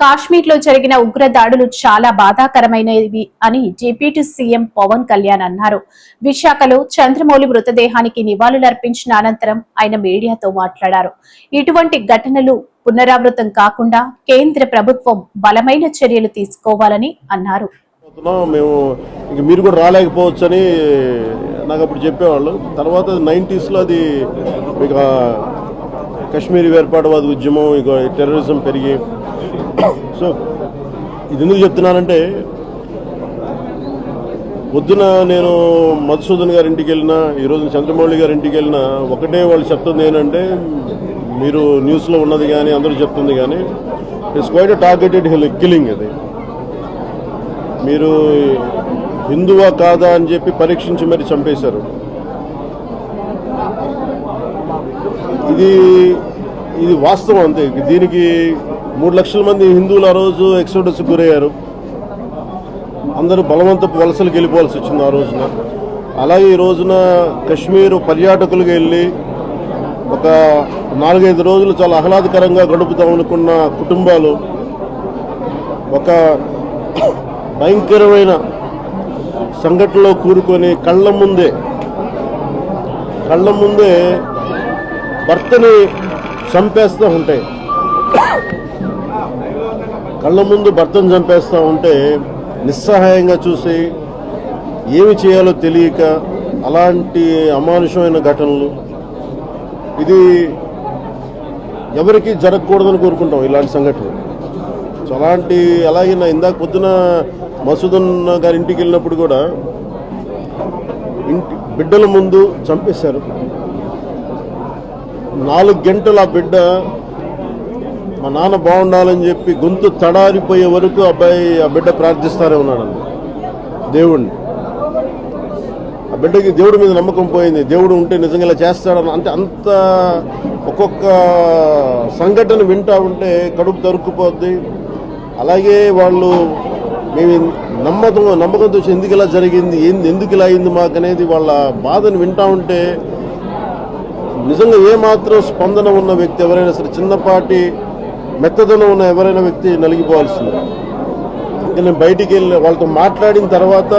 కాశ్మీర్లో జరిగిన ఉగ్ర దాడులు చాలా బాధాకరమైనవి అని డిప్యూటీ సీఎం పవన్ కళ్యాణ్ అన్నారు. విశాఖలో చంద్రమౌళి మృతదేహానికి నివాళులర్పించిన అనంతరం ఆయన మీడియాతో మాట్లాడారు. ఇటువంటి ఘటనలు పునరావృతం కాకుండా కేంద్ర ప్రభుత్వం బలమైన చర్యలు తీసుకోవాలని అన్నారు. మేము ఇంక మీరు కూడా రాలేకపోవచ్చు అని నాకు అప్పుడు చెప్పేవాళ్ళు. తర్వాత నైంటీస్లో అది ఇక కశ్మీరీ వేర్పాటువాద ఉద్యమం ఇక టెర్రరిజం పెరిగి సో ఇది ఎందుకు చెప్తున్నానంటే పొద్దున నేను మధుసూదన్ గారి ఇంటికి వెళ్ళినా ఈరోజు చంద్రమౌళి గారి ఇంటికి వెళ్ళినా ఒకటే వాళ్ళు చెప్తుంది ఏంటంటే మీరు న్యూస్లో ఉన్నది కానీ అందరూ చెప్తుంది కానీ ఇట్స్ క్వైట్ టార్గెటెడ్ కిల్లింగ్ అది. మీరు హిందువా కాదా అని చెప్పి పరీక్షించి మరి చంపేశారు. ఇది ఇది వాస్తవం అంతే. దీనికి మూడు లక్షల మంది హిందువులు ఆ రోజు ఎక్సోడస్ గురయ్యారు. అందరూ బలవంతపు వలసలకు వెళ్ళిపోవాల్సి వచ్చింది ఆ రోజున. అలాగే ఈ రోజున కశ్మీర్ పర్యాటకులుగా వెళ్ళి ఒక నాలుగైదు రోజులు చాలా ఆహ్లాదకరంగా గడుపుతాం అనుకున్న కుటుంబాలు ఒక భయంకరమైన సంఘటనలో కూరుకొని కళ్ళ ముందే కళ్ళ ముందే భర్తని చంపేస్తూ ఉంటాయి. కళ్ళ ముందు భర్తను చంపేస్తూ ఉంటే నిస్సహాయంగా చూసి ఏమి చేయాలో తెలియక అలాంటి అమానుషమైన ఘటనలు. ఇది ఎవరికి జరగకూడదని కోరుకుంటాం ఇలాంటి సంఘటనలు. సో అలాంటి అలాగే నా ఇందాక పొద్దున మసూదన్న గారి ఇంటికి వెళ్ళినప్పుడు కూడా ఇంటి బిడ్డల ముందు చంపేశారు. నాలుగు గంటలు ఆ బిడ్డ మా నాన్న బాగుండాలని చెప్పి గొంతు తడారిపోయే వరకు అబ్బాయి ఆ బిడ్డ ప్రార్థిస్తారే ఉన్నాడండి. దేవుణ్ణి. ఆ బిడ్డకి దేవుడి మీద నమ్మకం పోయింది. దేవుడు ఉంటే నిజంగా ఇలా చేస్తాడని అంటే అంత ఒక్కొక్క సంఘటన వింటా ఉంటే కడుపు తరుక్కుపోద్ది. అలాగే వాళ్ళు మేము నమ్మకం నమ్మకంతో ఎందుకు ఇలా జరిగింది ఏంది ఎందుకు ఇలా అయింది మాకు అనేది వాళ్ళ బాధను వింటా ఉంటే నిజంగా ఏమాత్రం స్పందన ఉన్న వ్యక్తి ఎవరైనా సరే చిన్నపాటి మెత్తదనం ఉన్న ఎవరైనా వ్యక్తి నలిగిపోవాల్సింది. నేను బయటికి వెళ్ళి వాళ్ళతో మాట్లాడిన తర్వాత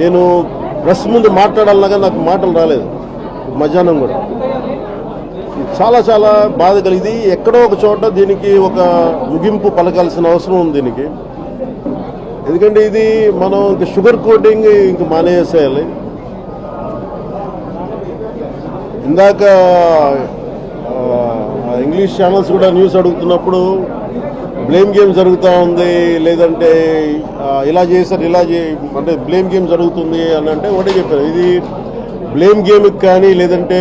నేను ప్రెస్ ముందు మాట్లాడాలనగా నాకు మాటలు రాలేదు. మధ్యాహ్నం కూడా. చాలా చాలా బాధ కలిగింది. ఎక్కడో ఒక చోట దీనికి ఒక ముగింపు పలకాల్సిన అవసరం ఉంది దీనికి. ఎందుకంటే ఇది మనం ఇంక షుగర్ కోటింగ్ ఇంక మానేసేయాలి. ఇందాక ఇంగ్లీష్ ఛానల్స్ కూడా న్యూస్ అడుగుతున్నప్పుడు బ్లేమ్ గేమ్ జరుగుతూ ఉంది లేదంటే ఇలా చేశారు ఇలా చే అంటే బ్లేమ్ గేమ్ జరుగుతుంది అని అంటే ఒకటే చెప్పారు. ఇది బ్లేమ్ గేమ్కి కానీ లేదంటే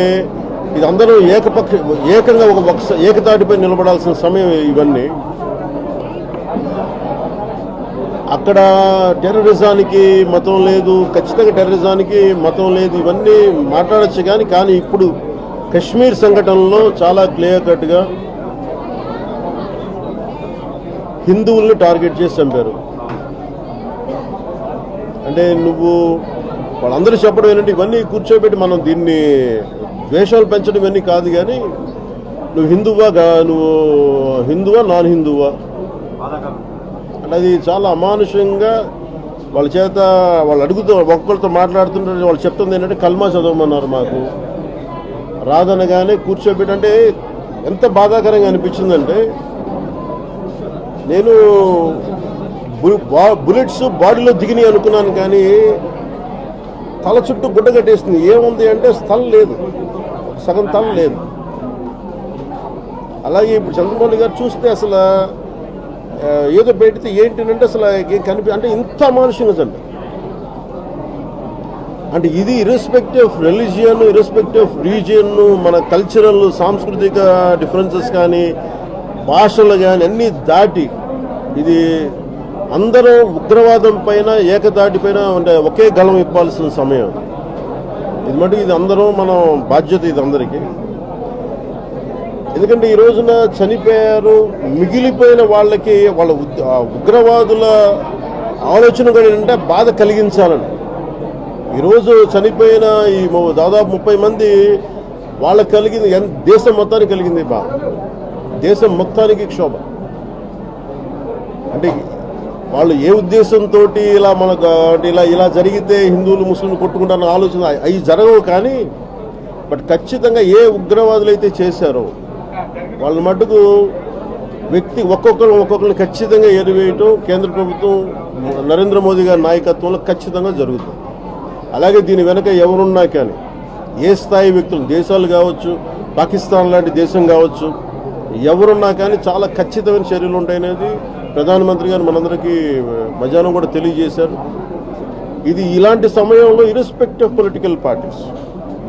ఇది అందరూ ఏకపక్ష ఏకంగా ఒక పక్ష ఏకతాటిపై నిలబడాల్సిన సమయం ఇవన్నీ. అక్కడ టెర్రరిజానికి మతం లేదు ఖచ్చితంగా టెర్రరిజానికి మతం లేదు ఇవన్నీ మాట్లాడచ్చు కానీ కానీ ఇప్పుడు కశ్మీర్ సంఘటనలో చాలా క్లియర్ కట్గా హిందువుల్ని టార్గెట్ చేసి చంపారు. అంటే నువ్వు వాళ్ళందరూ చెప్పడం ఏంటంటే ఇవన్నీ కూర్చోబెట్టి మనం దీన్ని ద్వేషాలు పెంచడం ఇవన్నీ కాదు కానీ నువ్వు హిందువా నువ్వు హిందువా నాన్ హిందువా అంటే అది చాలా అమానుషంగా వాళ్ళ చేత వాళ్ళు అడుగుతూ ఒక్కొక్కరితో మాట్లాడుతుంటే వాళ్ళు చెప్తుంది ఏంటంటే కల్మా చదవమన్నారు మాకు. రాదనగానే కూర్చోబెట్టంటే ఎంత బాధాకరంగా అనిపించిందంటే నేను బు- బా- బుల్లెట్స్ బాడీలో దిగినాయి అనుకున్నాను కానీ తల చుట్టూ గుడ్డ కట్టేసింది. ఏముంది అంటే స్థలం లేదు. సగం తల లేదు. అలాగే ఇప్పుడు చంద్రబాబు గారు చూస్తే అసలు ఏదో పెడితే ఏంటంటే అసలు ఏం కనిపి అంటే ఇంత అమానుషంగా చంపి అంటే ఇది irrespective of religion irrespective of region మన కల్చరల్ సాంస్కృతిక డిఫరెన్సెస్ కానీ భాషలు కానీ అన్నీ దాటి ఇది అందరూ ఉగ్రవాదం పైన ఏకదాటి పైన అంటే ఒకే గలం ఇప్పాల్సిన సమయం. ఇది మటుకు ఇది అందరం మనం బాధ్యత ఇది అందరికీ. ఎందుకంటే ఈ రోజున చనిపోయారు మిగిలిపోయిన వాళ్ళకి వాళ్ళ ఉగ్రవాదుల ఆలోచన కూడా ఏంటంటే బాధ కలిగించాలని. ఈరోజు చనిపోయిన ఈ దాదాపు ముప్పై మంది వాళ్ళకి కలిగింది ఎన్- దేశం మొత్తానికి కలిగింది బా. దేశం మొత్తానికి క్షోభ. అంటే వాళ్ళు ఏ ఉద్దేశంతో ఇలా మనకు అంటే ఇలా ఇలా జరిగితే హిందువులు ముస్లింలు కొట్టుకుంటారన్న ఆలోచన అవి జరగవు కానీ బట్ ఖచ్చితంగా ఏ ఉగ్రవాదులు అయితే చేశారో వాళ్ళ మటుకు వ్యక్తి ఒక్కొక్కరు ఒక్కొక్కరిని ఖచ్చితంగా ఎరివేయటం కేంద్ర ప్రభుత్వం నరేంద్ర మోదీ గారి నాయకత్వంలో ఖచ్చితంగా జరుగుతుంది. అలాగే దీని వెనక ఎవరున్నా కానీ ఏ స్థాయి వ్యక్తులు దేశాలు కావచ్చు పాకిస్తాన్ లాంటి దేశం కావచ్చు ఎవరున్నా కానీ చాలా ఖచ్చితమైన చర్యలు ఉంటాయనేది ప్రధానమంత్రి గారు మనందరికీ మధ్యాహ్నం కూడా తెలియజేశారు. ఇది ఇలాంటి సమయంలో ఇరెస్పెక్ట్ ఆఫ్ పొలిటికల్ పార్టీస్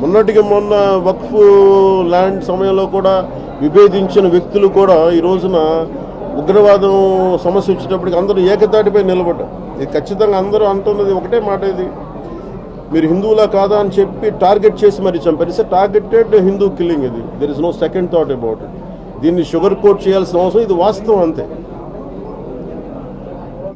మొన్నటికి మొన్న వక్ఫ్ ల్యాండ్ సమయంలో కూడా విభేదించిన వ్యక్తులు కూడా ఈ రోజున ఉగ్రవాదం సమస్య వచ్చేటప్పటికి అందరూ ఏకతాటిపై నిలబడ్డారు. ఇది ఖచ్చితంగా అందరూ అంటున్నది ఒకటే మాట ఇది. మీరు హిందువులా కాదా అని చెప్పి టార్గెట్ చేసి మరి చంపారు. ఇట్స్ టార్గెటెడ్ హిందూ కిల్లింగ్ ఇది. There is no second thought about it దీన్ని షుగర్ కోట్ చేయాల్సిన అవసరం ఇది వాస్తవం అంతే.